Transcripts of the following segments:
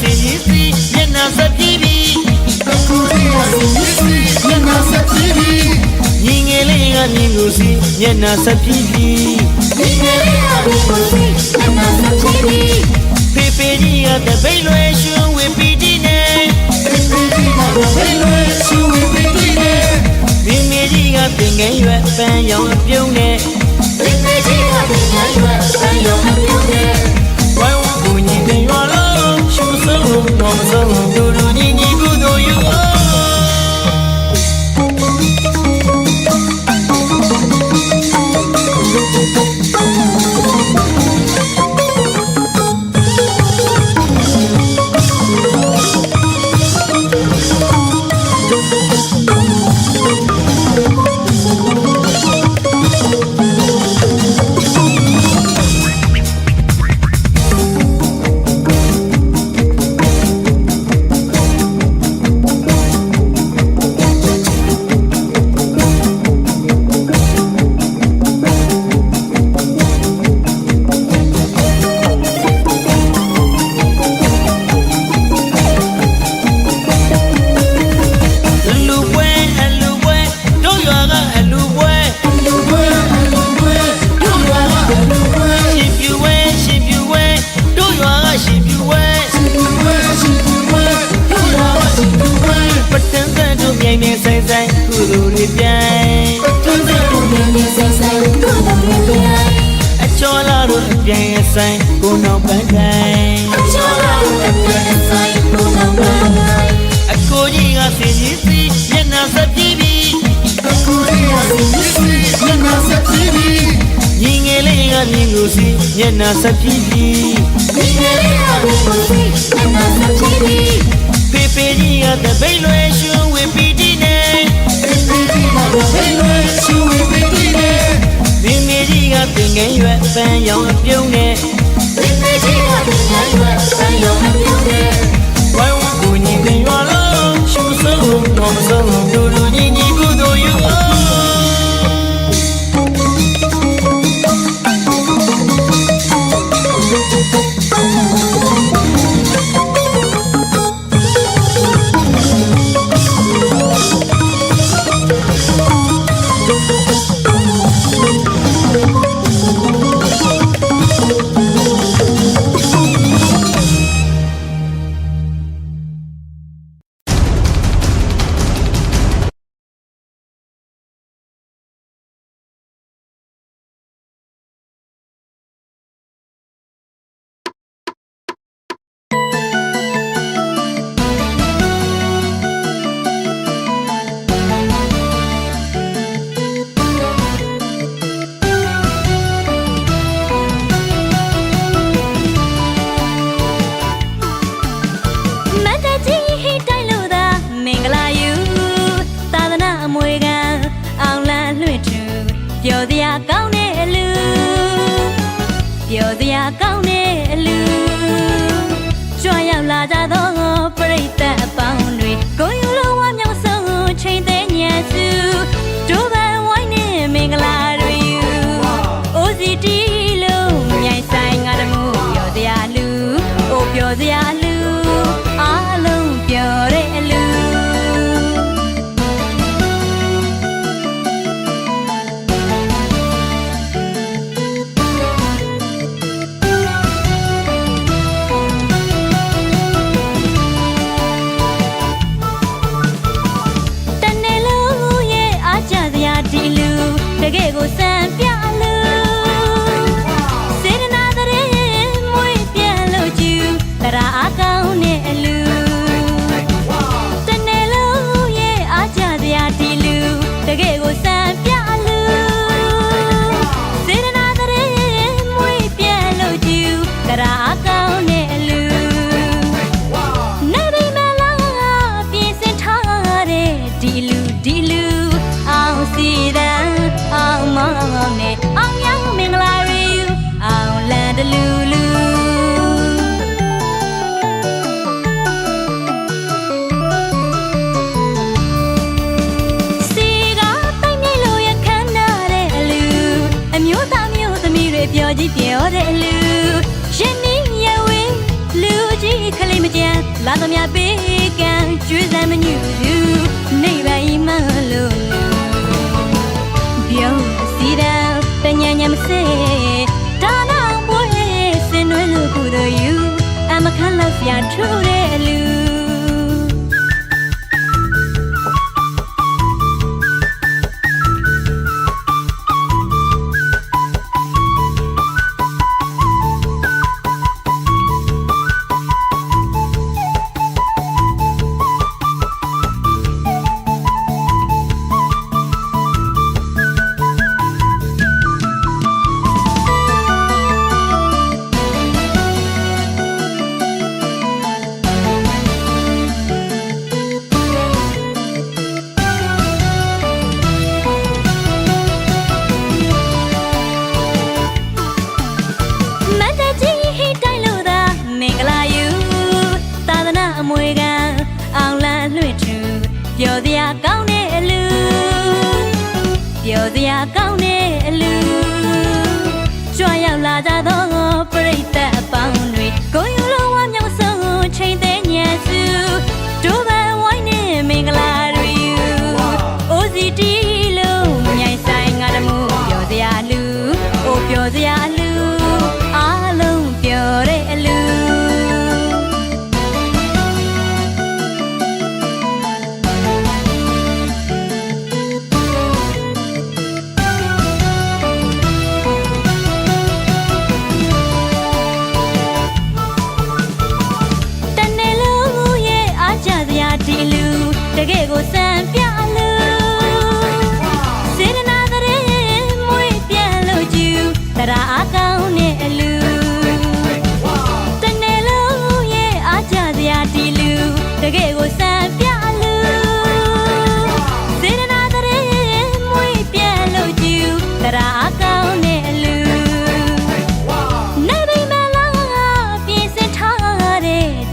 စင်ရင်စီမျက်နှာဆက်ပြေးပြီတခုစီကစင်ရင်စီမျက်နှာဆက်ပြေးပြီညီငယ်လေးကညီကိုစီမျက်နှာဆက်ပြေးပြီညီငယ်လေးကညီကိုစီမျက်နှာဆက်ပြေးပြီဖေဖေကြီးကတပိတ်လွယ်ရှင်ဝေပီတီနဲ့ဖေဖေကြီးကတပိတ်လွယ်ရှင်ဝေပီတီနဲ့မိမိကြီးကပင်ငယ်ရွယ်ပန်းရောင်ပြုံးနဲ့မိမိကြီးကပင်ငယ်ရွယ်ပန်းရောင်ပြုံးနဲ့ဝိုင်းဝန်းကူညီတဲ့ရွာ လုံးရှုဆုံး တွေပြိုင်တွန်းတဲ့လူငယ်လေးဆိုင်ဆိုင်ကိုယ်တော်ရဲ့ပြိုင်အချောလာတို့အပြိုင်အဆိုင်ကိုနောက်ပန်းတိုင်းအချောလာတဲ့ပြိုင်ဆိုင်ကိုယ်တော်ရဲ့ပြိုင်အကိုကြီးကစင်ကြီးစီမျက်နှာဆက်ပြီးပြီးအခုလေးရစီစီညနာစပ်ချီပြီးညီငယ်လေးကမြင်ကိုစီမျက်နှာဆက်ပြီးပြီးဒီငယ်လေးအပြီးကိုစီညနာစပ်ချီပြီးဖေဖေကြီးကတပိတ်လွယ်ရွှင်ဝေပီတီနဲ့ဒီ ဒီကတော့ဘယ်လိုရှိဝေးပြီးဒီနေမိမိကြီးကပင်ငယ်ရွယ်ပန်းရောင်အပြုံးနဲ့ဒီနေ့ကြီးကဒီငယ်ရွယ်ဆန်းရုံမပြုံးနဲ့ဝိုင်းဝန်းကိုညီတင်ရွာလုံးရှုဆုံးတော့မဆုံး မတ် တွေပြောကြည့်ပြောတဲ့အလူရှင်နီးရဲ့ဝင်းလူကြီးခလေးမကြမ်းလာသမျှပေးကံကျွေးစမ်းမညူ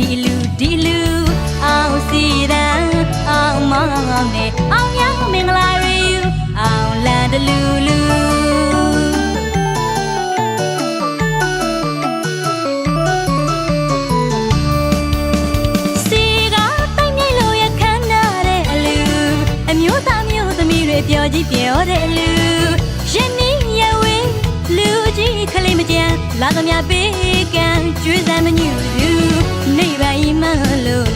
ဒီလူဒီလူအောင်စီရန်အောင်မောင်းအောင်နဲ့အောင်ရမင်္ဂလာရီအောင်လန်တလူလူပြောကြည့်ပြောတဲ့လူရှင်နီရဝေလူကြီးခလေးမကြံလာသမျှပေးကံကျွေးစမ်းမညူလူ ပဲမလို့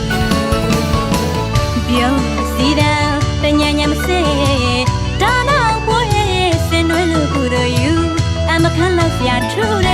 ပြောစီတာတညာညာမစဲဒါနောက်ပွဲစင်နွယ်လို့ကိုယ်တို့ယူအမခံလို့ပြထူတယ်